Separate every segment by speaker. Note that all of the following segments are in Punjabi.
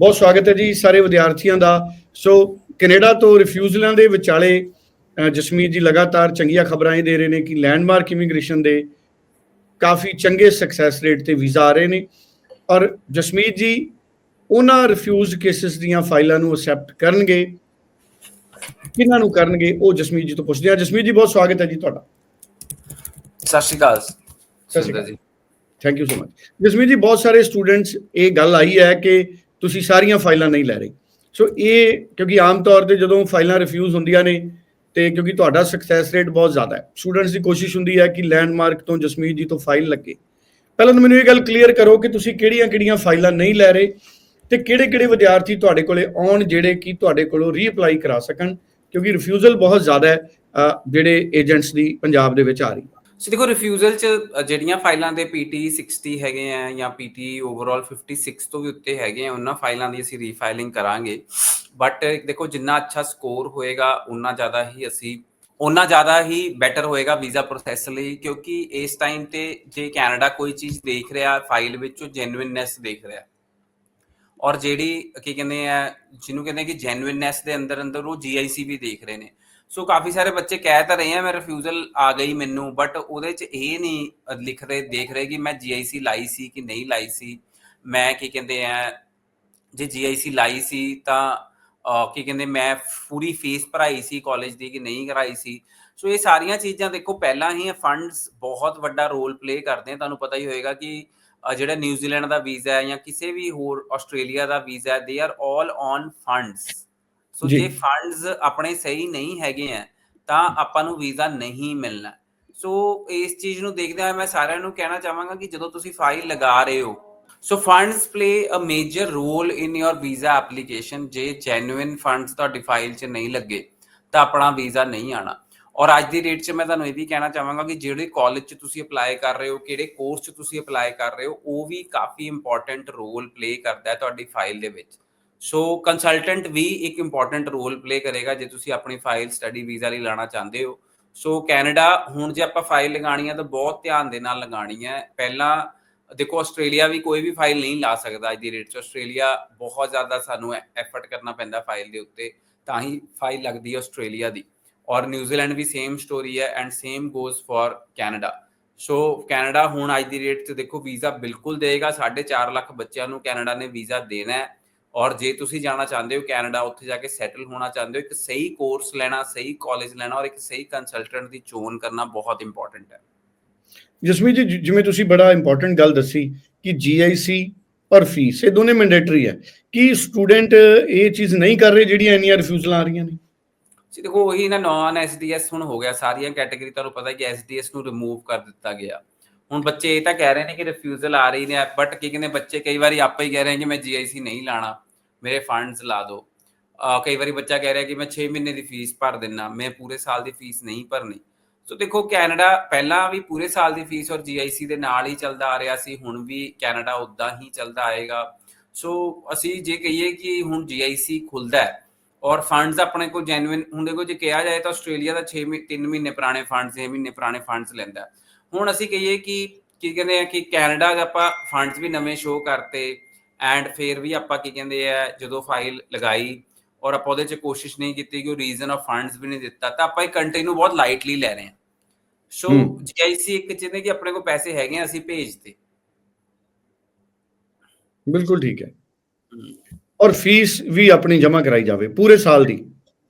Speaker 1: ਬਹੁਤ ਸਵਾਗਤ ਹੈ ਜੀ ਸਾਰੇ ਵਿਦਿਆਰਥੀਆਂ ਦਾ। ਸੋ ਕੈਨੇਡਾ ਤੋਂ ਰਿਫਿਊਜ਼ਲਾਂ ਦੇ ਵਿਚਾਲੇ ਜਸਮੀਤ ਜੀ ਲਗਾਤਾਰ ਚੰਗੀਆਂ ਖਬਰਾਂ ਇਹ ਦੇ ਰਹੇ ਨੇ ਕਿ ਲੈਂਡਮਾਰਕ ਇਮੀਗ੍ਰੇਸ਼ਨ ਦੇ ਕਾਫੀ ਚੰਗੇ ਸਕਸੈਸ ਰੇਟ ਤੇ ਵੀਜ਼ਾ ਆ ਰਹੇ ਨੇ। ਔਰ ਜਸਮੀਤ ਜੀ ਉਹਨਾਂ ਰਿਫਿਊਜ਼ ਕੇਸਿਸ ਦੀਆਂ ਫਾਈਲਾਂ ਨੂੰ ਅਸੈਪਟ ਕਰਨਗੇ। ਕਿਹਨਾਂ ਨੂੰ ਕਰਨਗੇ ਉਹ ਜਸਮੀਤ ਜੀ ਤੋਂ ਪੁੱਛਦੇ ਆ ਜਸਮੀਤ ਜੀ ਬਹੁਤ ਸਵਾਗਤ ਹੈ ਜੀ ਤੁਹਾਡਾ।
Speaker 2: ਸਤਿ ਸ਼੍ਰੀ ਅਕਾਲ।
Speaker 1: ਸ਼੍ਰੀ
Speaker 2: ਸੁਰਿੰਦਰ
Speaker 1: ਅਕਾਲ।
Speaker 2: ਜੀ।
Speaker 1: Thank you so much Jasmeet ji ਬਹੁਤ ਸਾਰੇ ਸਟੂਡੈਂਟਸ ਇਹ ਗੱਲ ਆਈ ਹੈ ਕਿ ਤੁਸੀਂ ਸਾਰੀਆਂ ਫਾਈਲਾਂ ਨਹੀਂ ਲੈ ਰਹੇ। ਸੋ ਇਹ ਕਿਉਂਕਿ ਆਮ ਤੌਰ ਤੇ ਜਦੋਂ ਫਾਈਲਾਂ ਰਿਫਿਊਜ਼ ਹੁੰਦੀਆਂ ਨੇ, ਤੇ ਕਿਉਂਕਿ ਤੁਹਾਡਾ ਸਕਸੈਸ ਰੇਟ ਬਹੁਤ ਜ਼ਿਆਦਾ ਹੈ। ਸਟੂਡੈਂਟਸ ਦੀ ਕੋਸ਼ਿਸ਼ ਹੁੰਦੀ ਹੈ ਕਿ ਲੈਂਡਮਾਰਕ ਤੋਂ ਜਸਮੀਤ ਜੀ ਤੋਂ ਫਾਈਲ ਲੱਗੇ। ਪਹਿਲਾਂ ਤਾਂ ਮੈਨੂੰ ਇਹ ਗੱਲ ਕਲੀਅਰ ਕਰੋ ਕਿ ਤੁਸੀਂ ਕਿਹੜੀਆਂ-ਕਿਹੜੀਆਂ ਫਾਈਲਾਂ ਨਹੀਂ ਲੈ ਰਹੇ ਤੇ ਕਿਹੜੇ-ਕਿਹੜੇ ਵਿਦਿਆਰਥੀ ਤੁਹਾਡੇ ਕੋਲੇ ਆਉਣ ਜਿਹੜੇ ਕਿ ਤੁਹਾਡੇ ਕੋਲੋਂ ਰੀਅਪਲਾਈ ਕਰਾ ਸਕਣ, ਕਿਉਂਕਿ ਰਿਫਿਊਜ਼ਲ ਬਹੁਤ ਜ਼ਿਆਦਾ ਹੈ ਜਿਹੜੇ ਏਜੰਟਸ ਦੀ ਪੰਜਾਬ ਦੇ ਵਿੱਚ ਆ ਰਹੀ
Speaker 2: ਸੋ ਦੇਖੋ ਰਿਫਿਊਜ਼ਲ ਚ ਜਿਹੜੀਆਂ ਫਾਈਲਾਂ ਦੇ ਪੀਟੀ 60 ਹੈਗੇ ਆ ਜਾਂ ਪੀਟੀ ਓਵਰਆਲ 56 ਤੋਂ ਵੀ ਉੱਤੇ ਹੈਗੇ ਆ, ਉਹਨਾਂ ਫਾਈਲਾਂ ਦੀ ਅਸੀਂ ਰੀਫਾਈਲਿੰਗ ਕਰਾਂਗੇ। ਬਟ ਦੇਖੋ, ਜਿੰਨਾ ਅੱਛਾ ਸਕੋਰ ਹੋਏਗਾ ਉਨਾ ਜ਼ਿਆਦਾ ਹੀ ਅਸੀਂ ਉਨਾ ਜ਼ਿਆਦਾ ਹੀ ਬੈਟਰ ਹੋਏਗਾ ਵੀਜ਼ਾ ਪ੍ਰੋਸੈਸ ਲਈ, ਕਿਉਂਕਿ ਇਸ ਟਾਈਮ ਤੇ ਜੇ ਕੈਨੇਡਾ ਕੋਈ ਚੀਜ਼ ਦੇਖ ਰਿਹਾ ਫਾਈਲ ਵਿੱਚ ਉਹ ਜੈਨੂਇਨਨੈਸ ਦੇਖ ਰਿਹਾ। ਔਰ ਜਿਹੜੀ, ਕੀ ਕਹਿੰਦੇ ਆ, ਜਿਹਨੂੰ ਕਹਿੰਦੇ ਕਿ ਜੈਨੂਇਨਨੈਸ ਦੇ ਅੰਦਰ ਅੰਦਰ ਉਹ ਜੀਆਈਸੀ ਵੀ ਦੇਖ ਰਹੇ ਨੇ। ਸੋ ਕਾਫੀ ਸਾਰੇ ਬੱਚੇ ਕਹਿ ਤਾਂ ਰਹੇ ਆ ਮੈਂ ਰਿਫਿਊਜ਼ਲ ਆ ਗਈ ਮੈਨੂੰ ਬਟ ਉਹਦੇ ਚ ਇਹ ਨਹੀਂ ਲਿਖ ਰਹੇ, ਦੇਖ ਰਹੇ ਕਿ ਮੈਂ ਜੀਆਈਸੀ ਲਾਈ ਸੀ ਕਿ ਨਹੀਂ ਲਾਈ ਸੀ। ਮੈਂ ਕੀ ਕਹਿੰਦੇ ਆ, ਜੇ ਜੀਆਈਸੀ ਲਾਈ ਸੀ ਤਾਂ ਕੀ ਕਹਿੰਦੇ, ਮੈਂ ਪੂਰੀ ਫੀਸ ਭਰਾਈ ਸੀ ਕਾਲਜ ਦੀ ਕਿ ਨਹੀਂ ਕਰਾਈ ਸੀ। ਸੋ ਇਹ ਸਾਰੀਆਂ ਚੀਜ਼ਾਂ ਦੇਖੋ, ਪਹਿਲਾਂ ਹੀ ਫੰਡਸ ਬਹੁਤ ਵੱਡਾ ਰੋਲ ਪਲੇ ਕਰਦੇ ਆ। ਤੁਹਾਨੂੰ ਪਤਾ ਹੀ ਹੋਏਗਾ ਕਿ ਜਿਹੜਾ ਨਿਊਜ਼ੀਲੈਂਡ ਦਾ ਵੀਜ਼ਾ ਹੈ ਜਾਂ ਕਿਸੇ ਵੀ ਹੋਰ ਆਸਟ੍ਰੇਲੀਆ ਦਾ ਵੀਜ਼ਾ ਹੈ they are all on funds so
Speaker 1: ਜੀ।
Speaker 2: ਜੇ ਫੰਡਸ ਆਪਣੇ ਸਹੀ ਨਹੀਂ ਹੈਗੇ ਆ ਤਾਂ ਆਪਾਂ ਨੂੰ ਵੀਜ਼ਾ ਨਹੀਂ ਮਿਲਣਾ। ਸੋ ਇਸ ਚੀਜ਼ ਨੂੰ ਦੇਖਦੇ ਹੋਏ ਮੈਂ ਸਾਰਿਆਂ ਨੂੰ ਕਹਿਣਾ ਚਾਹਾਂਗਾ ਕਿ ਜਦੋਂ ਤੁਸੀਂ ਫਾਈਲ ਲਗਾ ਰਹੇ ਹੋ so funds play a major role in your visa application ਜੇ ਜੈਨੂਇਨ ਫੰਡਸ ਤੁਹਾਡੀ ਫਾਈਲ 'ਚ ਨਹੀਂ ਲੱਗੇ ਤਾਂ ਆਪਣਾ ਵੀਜ਼ਾ ਨਹੀਂ ਆਣਾ ਔਰ ਅੱਜ ਦੀ ਡੇਟ 'ਚ ਮੈਂ ਤੁਹਾਨੂੰ ਇਹ ਵੀ ਕਹਿਣਾ ਚਾਹਾਂਗਾ ਕਿ ਜਿਹੜੇ ਕਾਲਜ 'ਚ ਤੁਸੀਂ ਅਪਲਾਈ ਕਰ ਰਹੇ ਹੋ, ਕਿਹੜੇ ਕੋਰਸ 'ਚ ਤੁਸੀਂ ਅਪਲਾਈ ਕਰ ਰਹੇ ਹੋ, ਉਹ ਵੀ ਕਾਫੀ ਇੰਪੋਰਟੈਂਟ ਰੋਲ ਪਲੇ ਕਰਦਾ ਹੈ ਤੁਹਾਡੀ ਫਾਈਲ ਦੇ ਵਿੱਚ। ਸੋ ਕੰਸਲਟੈਂਟ ਵੀ ਇੱਕ ਇੰਪੋਰਟੈਂਟ ਰੋਲ ਪਲੇ ਕਰੇਗਾ ਜੇ ਤੁਸੀਂ ਆਪਣੀ ਫਾਈਲ ਸਟੱਡੀ ਵੀਜ਼ਾ ਲਈ ਲਾਣਾ ਚਾਹੁੰਦੇ ਹੋ। ਸੋ ਕੈਨੇਡਾ, ਹੁਣ ਜੇ ਆਪਾਂ ਫਾਈਲ ਲਗਾਣੀ ਹੈ ਤਾਂ ਬਹੁਤ ਧਿਆਨ ਦੇ ਨਾਲ ਲਗਾਣੀ ਹੈ ਪਹਿਲਾਂ ਦੇਖੋ, ਆਸਟ੍ਰੇਲੀਆ ਵੀ ਕੋਈ ਵੀ ਫਾਈਲ ਨਹੀਂ ਲਾ ਸਕਦਾ ਅੱਜ ਦੀ ਡੇਟ 'ਚ। ਆਸਟ੍ਰੇਲੀਆ ਬਹੁਤ ਜ਼ਿਆਦਾ ਸਾਨੂੰ ਐਫਰਟ ਕਰਨਾ ਪੈਂਦਾ ਫਾਈਲ ਦੇ ਉੱਤੇ, ਤਾਂ ਹੀ ਫਾਈਲ ਲੱਗਦੀ ਹੈ ਆਸਟ੍ਰੇਲੀਆ ਦੀ। ਔਰ ਨਿਊਜ਼ੀਲੈਂਡ ਵੀ ਸੇਮ ਸਟੋਰੀ ਹੈ and same goes for Canada. So Canada ਹੁਣ ਅੱਜ ਦੀ ਰੇਟ 'ਚ ਦੇਖੋ ਵੀਜ਼ਾ ਬਿਲਕੁਲ ਦੇਗਾ 4.5 ਲੱਖ ਬੱਚਿਆਂ ਨੂੰ ਕੈਨੇਡਾ ਨੇ ਵੀਜ਼ਾ ਦੇਣਾ ਹੈ। ਔਰ ਜੇ ਤੁਸੀਂ ਜਾਣਾ ਚਾਹੁੰਦੇ ਹੋ, ਕੈਨੇਡਾ ਉੱਥੇ ਜਾ ਕੇ ਸੈਟਲ ਹੋਣਾ ਚਾਹੁੰਦੇ ਹੋ, ਇੱਕ ਸਹੀ ਕੋਰਸ ਲੈਣਾ, ਸਹੀ ਕਾਲਜ ਲੈਣਾ ਔਰ ਇੱਕ ਸਹੀ ਕੰਸਲਟੈਂਟ ਦੀ ਚੋਣ ਕਰਨਾ ਬਹੁਤ ਇੰਪੋਰਟੈਂਟ ਹੈ।
Speaker 1: ਜਸਮੀਤ ਜੀ ਜਿਵੇਂ ਤੁਸੀਂ ਬੜਾ ਇੰਪੋਰਟੈਂਟ ਗੱਲ ਦੱਸੀ ਕਿ ਜੀਆਈਸੀ ਔਰ ਫੀਸ ਇਹ ਦੋਨੇ ਮੈਂਡੇਟਰੀ ਹੈ। ਕੀ ਸਟੂਡੈਂਟ ਇਹ ਚੀਜ਼ ਨਹੀਂ ਕਰ ਰਹੇ ਜਿਹੜੀਆਂ ਇੰਨੀਆਂ ਰਿਫਿਊਜ਼ਲਾਂ ਆ ਰਹੀਆਂ ਨੇ?
Speaker 2: ਜੀ ਦੇਖੋ ਉਹੀ ਨਾ ਨਾਨ ਐਸਡੀਐਸ ਹੁਣ ਹੋ ਗਿਆ, ਸਾਰੀਆਂ ਕੈਟਾਗਰੀ ਤੁਹਾਨੂੰ ਪਤਾ ਹੈ ਕਿ ਐਸਡੀਐਸ ਨੂੰ ਰਿਮੂਵ ਕਰ ਦਿੱਤਾ ਗਿਆ। ਹੁਣ ਬੱਚੇ ਇਹ ਤਾਂ ਕਹਿ ਰਹੇ ਨੇ ਕਿ ਰਿਫਿਊਜ਼ਲ ਆ ਰਹੀ ਨੇ ਬਟ ਕੀ ਕਹਿੰਦੇ, ਬੱਚੇ ਕਈ ਵਾਰੀ ਆਪੇ ਹੀ ਕਹਿ ਰਹੇ ਨੇ ਕਿ ਮੈਂ ਜੀਆਈਸੀ ਨਹੀਂ ਲਾਣਾ, ਮੇਰੇ ਫੰਡਸ ਲਾ ਦਿਓ। ਕਈ ਵਾਰੀ ਬੱਚਾ ਕਹਿ ਰਿਹਾ ਕਿ ਮੈਂ 6 ਮਹੀਨੇ ਦੀ ਫੀਸ ਭਰ ਦਿੰਨਾ, ਮੈਂ ਪੂਰੇ ਸਾਲ ਦੀ ਫੀਸ ਨਹੀਂ ਭਰਨੀ। ਸੋ ਦੇਖੋ, ਕੈਨੇਡਾ ਪਹਿਲਾਂ ਵੀ ਪੂਰੇ ਸਾਲ ਦੀ ਫੀਸ ਔਰ ਜੀਆਈਸੀ ਦੇ ਨਾਲ ਹੀ ਚੱਲਦਾ ਆ ਰਿਹਾ ਸੀ, ਹੁਣ ਵੀ ਕੈਨੇਡਾ ਉਦਾਂ ਹੀ ਚੱਲਦਾ ਆਏਗਾ। ਸੋ ਅਸੀਂ ਜੇ ਕਹੀਏ ਕਿ ਹੁਣ ਜੀਆਈਸੀ ਖੁੱਲਦਾ ਹੈ ਔਰ ਫੰਡਸ ਆਪਣੇ ਕੋਲ ਜੈਨੂਇਨ ਹੁਣ ਦੇਖੋ ਜੇ ਕਿਹਾ ਜਾਏ ਤਾਂ ਆਸਟ੍ਰੇਲੀਆ ਦਾ 6 ਮਹੀਨੇ 3 ਮਹੀਨੇ ਪੁਰਾਣੇ ਫੰਡਸ 6 ਮਹੀਨੇ ਪੁਰਾਣੇ ਫੰਡਸ ਲੈਂਦਾ। ਹੁਣ ਅਸੀਂ ਕਹੀਏ ਕਿ ਕੀ ਕਹਿੰਦੇ ਆ ਕਿ ਕੈਨੇਡਾ ਦੇ ਆਪਾਂ ਫੰਡਸ ਵੀ ਨਵੇਂ ਸ਼ੋ ਕਰਤੇ ਐਂਡ ਫਿਰ ਵੀ ਆਪਾਂ ਕੀ ਕਹਿੰਦੇ ਆ ਜਦੋਂ ਫਾਈਲ ਲਗਾਈ ਔਰ ਆਪਾਂ ਉਹਦੇ ਚ ਕੋਸ਼ਿਸ਼ ਨਹੀਂ ਕੀਤੀ ਕਿ ਉਹ ਰੀਜ਼ਨ ਆਫ ਫੰਡਸ ਵੀ ਨਹੀਂ ਦਿੱਤਾ ਤਾਂ ਆਪਾਂ ਇਹ ਕੰਟਰੀ ਨੂੰ ਬਹੁਤ ਲਾਈਟਲੀ ਲੈ ਰਹੇ ਹਾਂ ਸੋ। ਜੀਆਈਸੀ ਇੱਕ ਜਿਹਨੇ ਕਿ ਆਪਣੇ ਕੋਲ ਪੈਸੇ ਹੈਗੇ ਆ ਅਸੀਂ ਭੇਜਦੇ
Speaker 1: ਬਿਲਕੁਲ ਠੀਕ ਹੈ ਔਰ ਫੀਸ ਵੀ ਆਪਣੀ ਜਮ੍ਹਾਂ ਕਰਾਈ ਜਾਵੇ ਪੂਰੇ ਸਾਲ ਦੀ।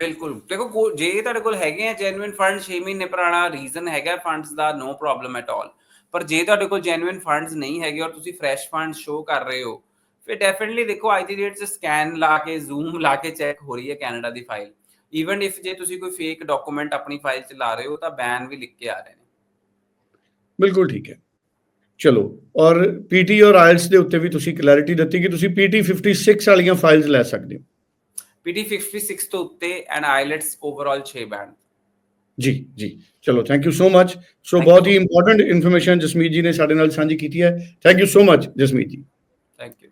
Speaker 2: ਬਿਲਕੁਲ। ਦੇਖੋ ਜੇ ਤੁਹਾਡੇ ਕੋਲ ਹੈਗੇ ਆ ਜੈਨੂਇਨ ਫੰਡ 6 ਮਹੀਨੇ ਪੁਰਾਣਾ ਰੀਜ਼ਨ ਹੈਗਾ ਫੰਡਸ ਦਾ ਨੋ ਪ੍ਰੋਬਲਮ ਐਟ ਆਲ ਪਰ ਜੇ ਤੁਹਾਡੇ ਕੋਲ ਜੈਨੂਇਨ ਫੰਡਸ ਨਹੀਂ ਹੈਗੇ ਔਰ ਤੁਸੀਂ ਫਰੈਸ਼ ਫੰਡ ਸ਼ੋ ਕਰ ਰਹੇ ਹੋ ਫਿਰ ਡੈਫੀਨਿਟਲੀ ਦੇਖੋ ਅੱਜ ਦੀ ਡੇਟ 'ਚ ਸਕੈਨ ਲਾ ਕੇ ਜ਼ੂਮ ਲਾ ਕੇ ਚੈੱਕ ਹੋ ਰਹੀ ਹੈ ਕੈਨੇਡਾ ਦੀ ਫਾਈਲ ਈਵਨ ਇਫ ਜੇ ਤੁਸੀਂ ਕੋਈ ਫੇਕ ਡਾਕੂਮੈਂਟ ਆਪਣੀ ਫਾਈਲ 'ਚ ਲਾ ਰਹੇ ਹੋ ਤਾਂ ਬੈਨ ਵੀ ਲਿਖ ਕੇ ਆ ਰਹੇ ਨੇ।
Speaker 1: ਬਿਲਕੁਲ ਠੀਕ ਹੈ। ਚਲੋ ਔਰ ਪੀਟੀ ਔਰ ਆਇਲਸ ਦੇ ਉੱਤੇ ਵੀ ਤੁਸੀਂ ਕਲੈਰਿਟੀ ਦਿੱਤੀ ਕਿ ਤੁਸੀਂ ਪੀਟੀ 56 ਵਾਲੀਆਂ ਫਾਈਲਸ ਲੈ ਸਕਦੇ ਹੋ।
Speaker 2: ਪੀਟੀ 56 ਤੋਂ ਉੱਤੇ ਐਂਡ ਆਈਲੈਟਸ ਓਵਰਆਲ 6 ਬੈਂਡ
Speaker 1: ਜੀ ਜੀ। ਚਲੋ thank you so much so ਬਹੁਤ. ਹੀ ਇੰਪੋਰਟੈਂਟ ਇਨਫੋਰਮੇਸ਼ਨ ਜਸਮੀਤ ਜੀ ਨੇ ਸਾਡੇ ਨਾਲ ਸਾਂਝੀ ਕੀਤੀ ਹੈ। Thank you so much Jasmeet ji.
Speaker 2: Thank you